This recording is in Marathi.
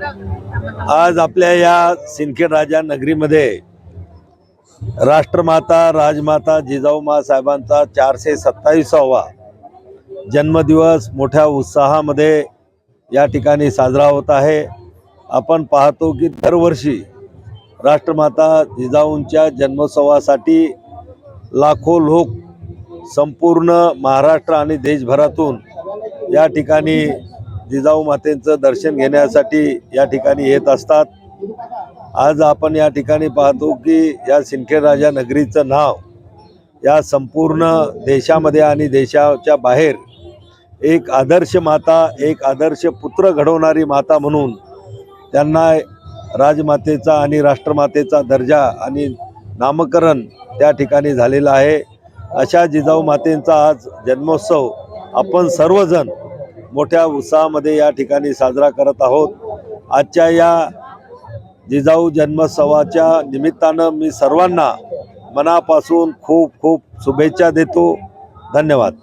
आज आपल्या या सिंदखेड राजा नगरीमध्ये राष्ट्रमाता राजमाता जिजाऊमा साहेबांचा चारशे सत्तावीसावा जन्मदिवस मोठ्या उत्साहामध्ये या ठिकाणी साजरा होत आहे. आपण पाहतो की दरवर्षी राष्ट्रमाता जिजाऊंच्या जन्मोत्सवासाठी लाखो लोक संपूर्ण महाराष्ट्र आणि देशभरातून या ठिकाणी जिजाऊ मातेचं दर्शन घेण्यासाठी या ठिकाणी येत असतात. आज आपण या ठिकाणी पाहतो की या सिंदखेड राजा नगरीचं नाव या संपूर्ण देशामध्ये आणि देशाच्या बाहेर एक आदर्श माता एक आदर्श पुत्र घडवणारी माता म्हणून त्यांना राजमातेचा आणि राष्ट्रमातेचा दर्जा आणि नामकरण त्या ठिकाणी झालेलं आहे. अशा जिजाऊ मातेंचा आज जन्मोत्सव. आपण सर्वजण मोठ्या उत्साहामध्ये या ठिकाणी साजरा करत आहोत. आजच्या या जिजाऊ जन्मोत्सवाच्या निमित्तानं मी सर्वांना मनापासून खूप खूप शुभेच्छा देतो. धन्यवाद.